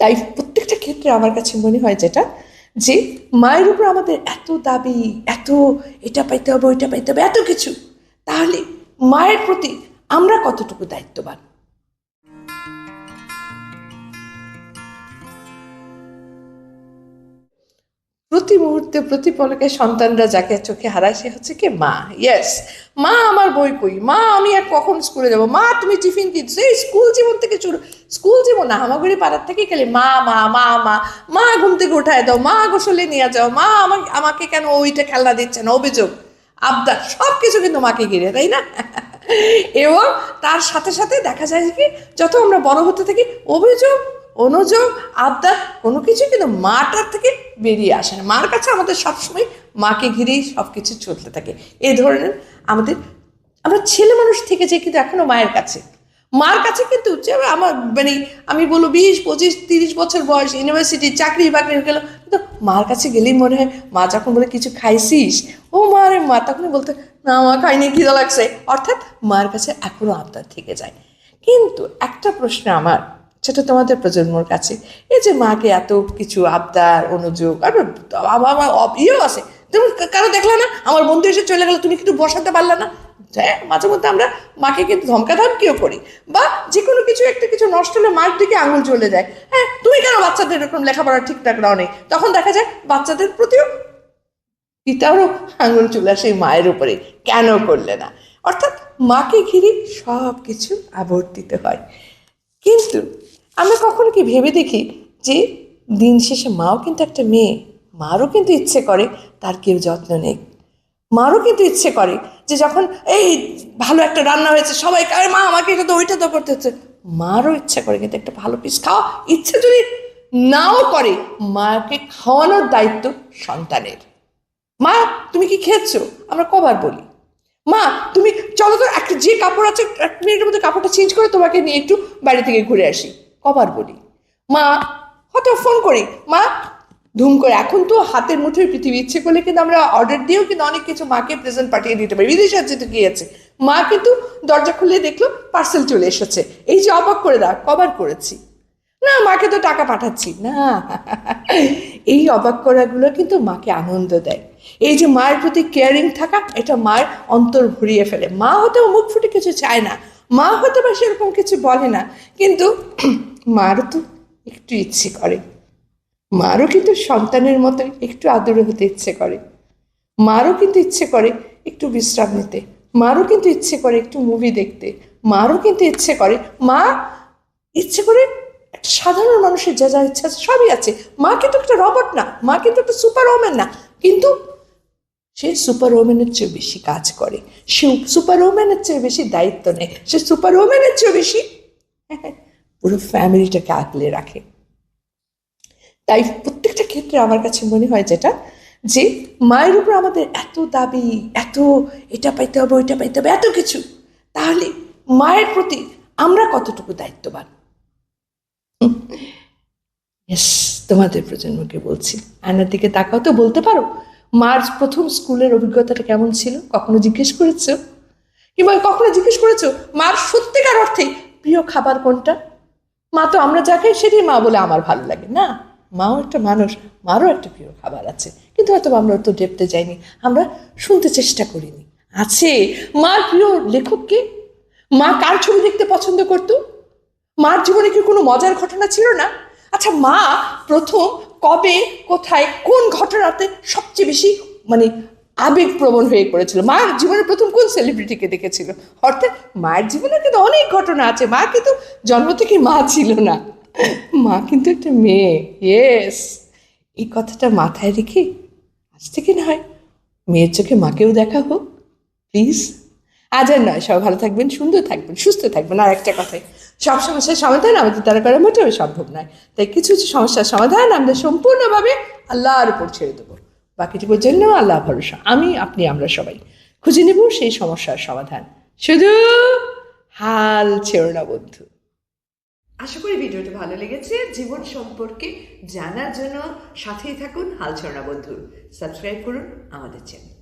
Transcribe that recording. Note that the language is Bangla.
তাই প্রত্যেকটা ক্ষেত্রে আমার কাছে মনে হয় যেটা, যে মায়ের উপর আমাদের এত দাবি, এত এটা পাইতে হবে, ওইটা পাইতে হবে, এত কিছু, তাহলে মায়ের প্রতি আমরা কতটুকু দায়িত্ববান? প্রতি মুহূর্তে প্রতি পলকে সন্তানরা যাকে চোখে হারায় সে হচ্ছে কি? মা। ইয়েস মা আমার বই কই মা, আমি আর কখন স্কুলে যাব? মা, তুমি টিফিন কি সেই স্কুল জীবন থেকে শুরু স্কুল জীবন না, হামাগুড়ি পাড়ার থেকে খেলে মা মা মা মা। মা ঘুম থেকে উঠায় দাও, মা গোসলে নিয়ে যাও, মা আমাকে আমাকে কেন ওইটা খেলনা দিচ্ছে না? অভিযোগ, আবদার সব কিছু কিন্তু মাকে ঘিরে, তাই না? এবং তার সাথে সাথে দেখা যায় কি, যত আমরা বড় হতে থাকি, অভিযোগ, অনুযোগ, আবদার, কোনো কিছু কিন্তু মাটার থেকে বেরিয়ে আসে না। মার কাছে আমাদের সবসময় মাকে ঘিরেই সব কিছু চলতে থাকে। এই ধরনের আমাদের, আমরা ছেলে মানুষ থেকে যাই কিন্তু এখনও মায়ের কাছে। মার কাছে কিন্তু যে আমার মানে আমি বলব বিশ, পঁচিশ, তিরিশ বছর বয়স ইউনিভার্সিটি চাকরি, বাকরি গেল। কিন্তু মার কাছে গেলেই মনে হয়, মা যখন বলে কিছু খাইছিস, ও মা রে মা, তখনই বলতে, না মা, খাইনি, খিদা লাগছে। অর্থাৎ মার কাছে এখনও আবদার থেকে যায়। কিন্তু একটা প্রশ্ন আমার সেটা তোমাদের প্রজন্মর কাছে। এই যে মাকে এত কিছু আবদার, অনুযোগ, আর আমার ইয়েও আছে। তুমি কারও দেখলে না, আমার বন্ধু এসে চলে গেল, তুমি কিন্তু বসাতে পারলে না। হ্যাঁ মাঝে মধ্যে আমরা মাকে কিন্তু ধমকা ধমকিও করি। বা যে কোনো কিছু, একটা কিছু নষ্ট হলে মার দিকে আঙুল চলে যায়। হ্যাঁ তুমি কেন বাচ্চাদের এরকম লেখাপড়া ঠিকঠাক নাও নেই তখন দেখা যায় বাচ্চাদের প্রতিও পিতারও আঙুল চলে আসে মায়ের উপরে। কেন করলে না? অর্থাৎ মাকে ঘিরে সব কিছু আবর্তিত হয়। কিন্তু আমরা কখনো কি ভেবে দেখি যে দিন শেষে মাও কিন্তু একটা মেয়ে, মারও কিন্তু ইচ্ছে করে, তার কেউ যত্ন নেই। মারও কিন্তু ইচ্ছে করে যে যখন এই ভালো একটা রান্না হয়েছে, সবাই কারে মা, আমাকে এটা তো ওইটা তো করতে হচ্ছে। মারও ইচ্ছে করে কিন্তু একটা ভালো পিস খাওয়া ইচ্ছে যদি নাও করে, মাকে খাওয়ানোর দায়িত্ব সন্তানের। মা, তুমি কি খেয়েছো? আমরা কবার বলি। মা, তুমি চলো তো, একটা যে কাপড় আছে, এক মিনিটের মধ্যে কাপড়টা চেঞ্জ করে তোমাকে নিয়ে একটু বাড়ি থেকে ঘুরে আসি। কবার বলি। মা হয়তো ফোন করি। মা, ধুম করে, এখন তো হাতের মুঠোয় পৃথিবী। ইচ্ছে করলে কিন্তু আমরা অর্ডার দিয়েও কিন্তু অনেক কিছু মাকে প্রেজেন্ট পাঠিয়ে দিতে পারি। বিদেশে আছে তো কি আছে। মা কিন্তু দরজা খুলে দেখল পার্সেল চলে এসেছে। এই যে অবাক করে দাও, কবার করেছি। না, মাকে তো টাকা পাঠাচ্ছি। না। এই অবাক করাগুলো কিন্তু মাকে আনন্দ দেয়। এই যে মায়ের প্রতি কেয়ারিং থাকা, এটা মায়ের অন্তর ভরিয়ে ফেলে। মা হয়তো মুখ ফুটে কিছু চায় না। মা হয়তো বা সেরকম কিছু বলে না, কিন্তু মারও তো একটু ইচ্ছে করে। মারও কিন্তু সন্তানের মতো একটু আদরে হতে ইচ্ছে করে। মারও কিন্তু ইচ্ছে করে একটু বিশ্রাম নিতে। মারও কিন্তু ইচ্ছে করে একটু মুভি দেখতে। মারও কিন্তু ইচ্ছে করে। মা ইচ্ছে করে সাধারণ মানুষের যা যা ইচ্ছা আছে সবই আছে। মা কিন্তু একটা রবট না, মা কিন্তু একটা সুপার ওম্যান না। কিন্তু সে সুপার ওম্যানের চেয়ে বেশি কাজ করে। সে সুপার ওম্যানের চেয়ে বেশি দায়িত্ব নেয়। সে সুপার ওম্যানের চেয়ে বেশি পুরো ফ্যামিলিটাকে আগলে রাখে। তাই প্রত্যেকটা ক্ষেত্রে আমার কাছে মনে হয় যেটা, যে মায়ের উপর আমাদের এত দাবি, এত এটা পাইতে হবে, ওইটা পাইতে হবে, এত কিছু, তাহলে মায়ের প্রতি আমরা কতটুকু দায়িত্ববান? তোমাদের প্রজন্মকে বলছি। আয়নার দিকে তাকাও তো, বলতে পারো মার প্রথম স্কুলের অভিজ্ঞতাটা কেমন ছিল? কখনো জিজ্ঞেস করেছ? কিংবা কখনো জিজ্ঞেস করেছ, মার সত্যিকার অর্থে প্রিয় খাবার কোনটা? মা তো আমরা যা খাই সেটাই মা বলে আমার ভালো লাগে, না? মাও একটা মানুষ, মারও একটা প্রিয় খাবার আছে। কিন্তু হয়তো আমরা তো ডেপতে যাইনি, আমরা শুনতে চেষ্টা করিনি। আছে, মার প্রিয় লেখককে মা কার ছবি দেখতে পছন্দ করতো? মার জীবনে কি কোনো মজার ঘটনা ছিল না? আচ্ছা মা প্রথম কবে, কোথায়, কোন ঘটনাতে সবচেয়ে বেশি মানে আবেগপ্রবণ হয়ে পড়েছিল? মা জীবনে প্রথম কোন সেলিব্রিটিকে দেখেছিল? অর্থাৎ মায়ের জীবনে কিন্তু অনেক ঘটনা আছে। মা কিন্তু জন্ম থেকে মা ছিল না। মা কিন্তু একটা মেয়ে। ইয়েস এই কথাটা মাথায় রেখে আজ থেকে না হয় মেয়ের চোখে মাকেও দেখা হোক প্লিজ আজ আর নয়। সবাই ভালো থাকবেন, সুন্দর থাকবেন, সুস্থ থাকবেন। আর একটা কথাই সব সমস্যার সমাধান আমাদের দ্বারা করা মোটেও সম্ভব নয়। তাই কিছু কিছু সমস্যার সমাধান আমরা সম্পূর্ণভাবে আল্লাহর উপর ছেড়ে দেবো। বাকিটুকুর জন্য আল্লাহ ভরসা। আমি, আপনি, আমরা সবাই খুঁজে নেব সেই সমস্যার সমাধান। শুধু হাল ছেড়ো না বন্ধু। আশা করি ভিডিওটা ভালো লেগেছে। জীবন সম্পর্কে জানার জন্য সাথেই থাকুন হাল ছড়া বন্ধু। সাবস্ক্রাইব করুন আমাদের চ্যানেল